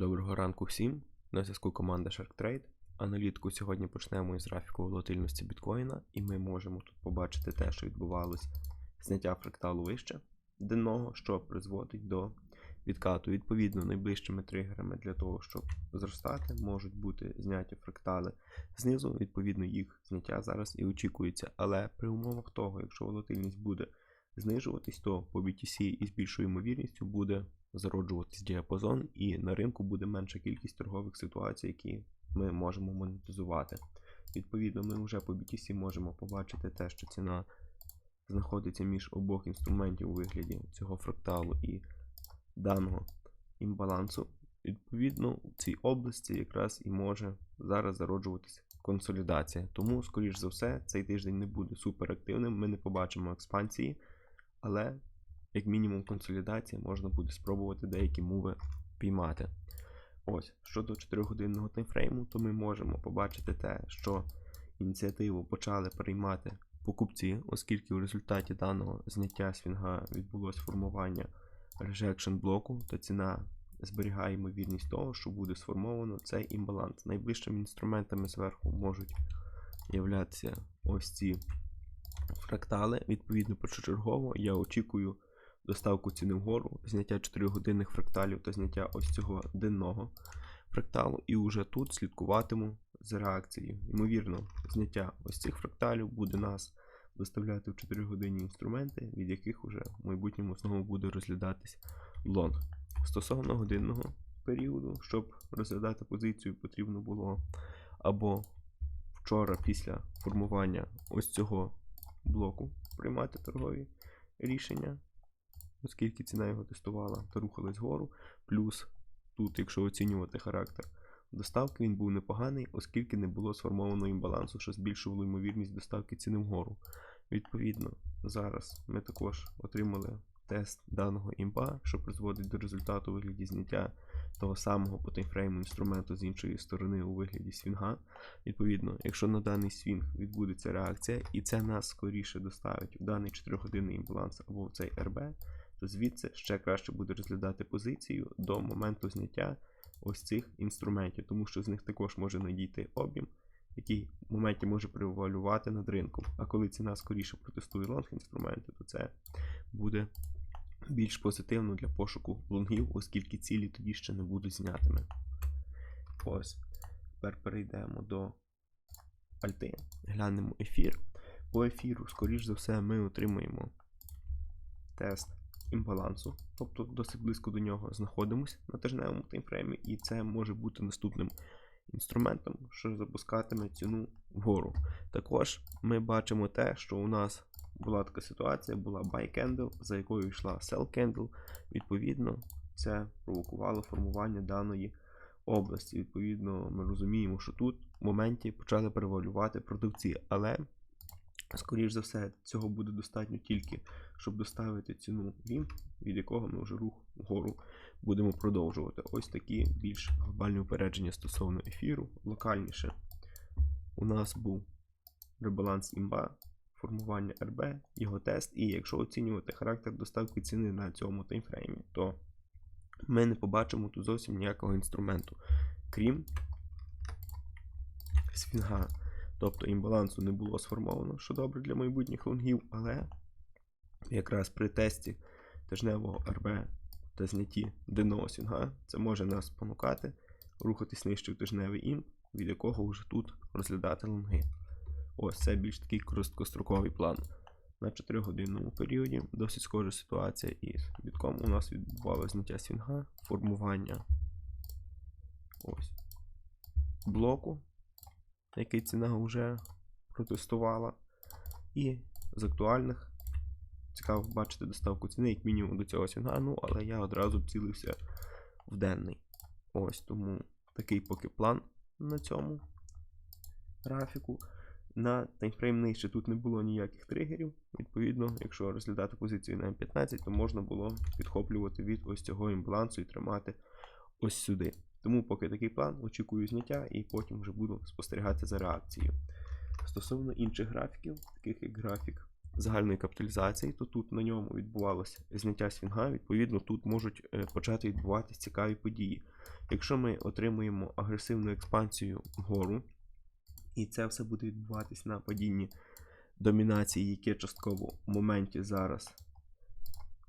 Доброго ранку всім. На зв'язку команда SharkTrade. Аналітику сьогодні почнемо із графіку волатильності біткоїна, і ми можемо тут побачити те, що відбувалось зняття фракталу вище денного, що призводить до відкату. Відповідно, найближчими тригерами для того, щоб зростати, можуть бути зняті фрактали знизу. Відповідно, їх зняття зараз і очікується. Але при умовах того, якщо волатильність буде знижуватись, то по BTC із більшою ймовірністю буде зароджуватись діапазон, і на ринку буде менша кількість торгових ситуацій, які ми можемо монетизувати. Відповідно, ми вже по BTC можемо побачити те, що ціна знаходиться між обох інструментів у вигляді цього фракталу і даного імбалансу. Відповідно, в цій області якраз і може зараз зароджуватися консолідація. Тому, скоріш за все, цей тиждень не буде суперактивним, ми не побачимо експансії, але як мінімум консолідації можна буде спробувати деякі мови піймати. Ось, щодо 4-годинного таймфрейму, то ми можемо побачити те, що ініціативу почали приймати покупці, оскільки в результаті даного зняття свінга відбулося формування rejection блоку, то ціна зберігає ймовірність того, що буде сформовано цей імбаланс. Найближчими інструментами зверху можуть являтися ось ці фрактали. Відповідно, першочергово я очікую доставку ціни вгору, зняття 4-годинних фракталів та зняття ось цього денного фракталу. І вже тут слідкуватиму за реакцією. Ймовірно, зняття ось цих фракталів буде нас доставляти в 4-годинні інструменти, від яких вже в майбутньому знову буде розглядатись лонг. Стосовно годинного періоду, щоб розглядати позицію, потрібно було або вчора після формування ось цього блоку приймати торгові рішення, оскільки ціна його тестувала та рухалась вгору. Плюс тут, якщо оцінювати характер доставки, він був непоганий, оскільки не було сформовано імбалансу, що збільшувало ймовірність доставки ціни вгору. Відповідно, зараз ми також отримали тест даного імба, що призводить до результату вигляді зняття того самого по таймфрейму інструменту з іншої сторони у вигляді свінга. Відповідно, якщо на даний свінг відбудеться реакція, і це нас скоріше доставить в даний 4-годинний імбаланс або в цей РБ, то звідси ще краще буде розглядати позицію до моменту зняття ось цих інструментів, тому що з них також може надійти об'єм, який в моменті може превалювати над ринком. А коли ціна скоріше протестує лонг інструменти, то це буде більш позитивно для пошуку лонгів, оскільки цілі тоді ще не будуть знятими. Ось. Тепер перейдемо до альти. Глянемо ефір. По ефіру, скоріш за все, ми отримуємо тест імбалансу, тобто досить близько до нього знаходимося на тижневому таймфреймі, і це може бути наступним інструментом, що запускатиме ціну вгору. Також ми бачимо те, що у нас була така ситуація, була buy candle, за якою йшла sell candle. Відповідно, це провокувало формування даної області. Відповідно, ми розуміємо, що тут в моменті почали перевалювати продавці, але, скоріш за все, цього буде достатньо тільки, щоб доставити ціну вімп, від якого ми вже рух вгору будемо продовжувати. Ось такі більш глобальні упередження стосовно ефіру. Локальніше у нас був ребаланс імба формування РБ, його тест, і якщо оцінювати характер доставки ціни на цьому таймфреймі, то ми не побачимо тут зовсім ніякого інструменту, крім свінга. Тобто імбалансу не було сформовано, що добре для майбутніх лонгів, але якраз при тесті тижневого РБ та знятті денного свінга це може нас спонукати рухатись нижче в тижневий імп, від якого вже тут розглядати лонги. Ось це більш такий короткостроковий план. На 4-годинному періоді досить схожа ситуація із бітком. У нас відбувалося зняття свінга, формування ось блоку, який ціна вже протестувала. І з актуальних цікаво бачити доставку ціни, як мінімум до цього свінга, ну, але я одразу цілився в денний. Ось тому такий поки план на цьому графіку. На таймфрейм нижче тут не було ніяких тригерів. Відповідно, якщо розглядати позицію на М15, то можна було підхоплювати від ось цього імбалансу і тримати ось сюди. Тому поки такий план, очікую зняття і потім вже буду спостерігати за реакцією. Стосовно інших графіків, таких як графік загальної капіталізації, то тут на ньому відбувалося зняття свінга. Відповідно, тут можуть е, почати відбуватися цікаві події. Якщо ми отримуємо агресивну експансію вгору, і це все буде відбуватись на падінні домінації, яке частково в моменті зараз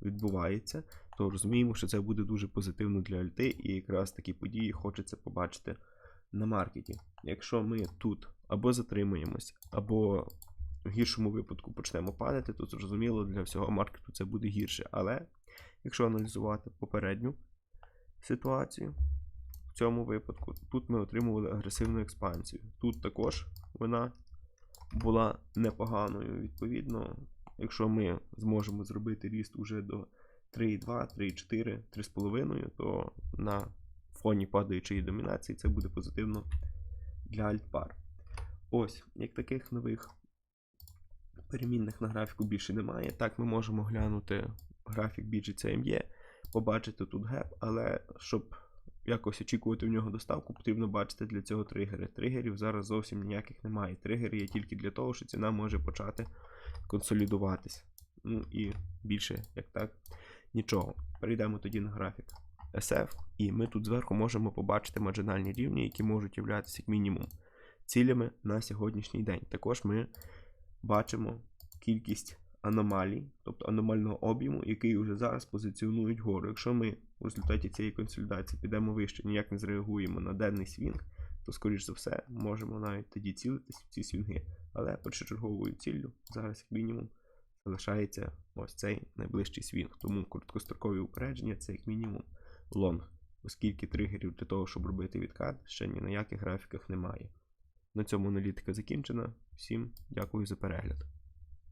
відбувається, то розуміємо, що це буде дуже позитивно для альти, і якраз такі події хочеться побачити на маркеті. Якщо ми тут або затримуємось, або в гіршому випадку почнемо падати, то зрозуміло, для всього маркету це буде гірше. Але якщо аналізувати попередню ситуацію, в цьому випадку тут ми отримували агресивну експансію. Тут також вона була непоганою. Відповідно, якщо ми зможемо зробити ріст уже до 3,2, 3,4, 3,5, то на фоні падаючої домінації це буде позитивно для альтпар. Ось, як таких нових перемінних на графіку більше немає. Так, ми можемо глянути графік біржі CME, побачити тут геп, але щоб якось очікувати в нього доставку, потрібно бачити для цього тригери. Тригерів зараз зовсім ніяких немає. Тригери є тільки для того, що ціна може почати консолідуватись. Ну і більше як так, нічого. Перейдемо тоді на графік SF, і ми тут зверху можемо побачити маржинальні рівні, які можуть являтися як мінімум цілями на сьогоднішній день. Також ми бачимо кількість аномалій, тобто аномального об'єму, який вже зараз позиціонують вгору. Якщо ми в результаті цієї консолідації підемо вище, ніяк не зреагуємо на денний свінг, то, скоріш за все, можемо навіть тоді цілитись в ці свінги. Але першочерговою ціллю зараз, як мінімум, залишається ось цей найближчий свінг. Тому короткострокові упередження це як мінімум лонг, оскільки тригерів для того, щоб робити відкат, ще ні на яких графіках немає. На цьому аналітика закінчена. Всім дякую за перегляд.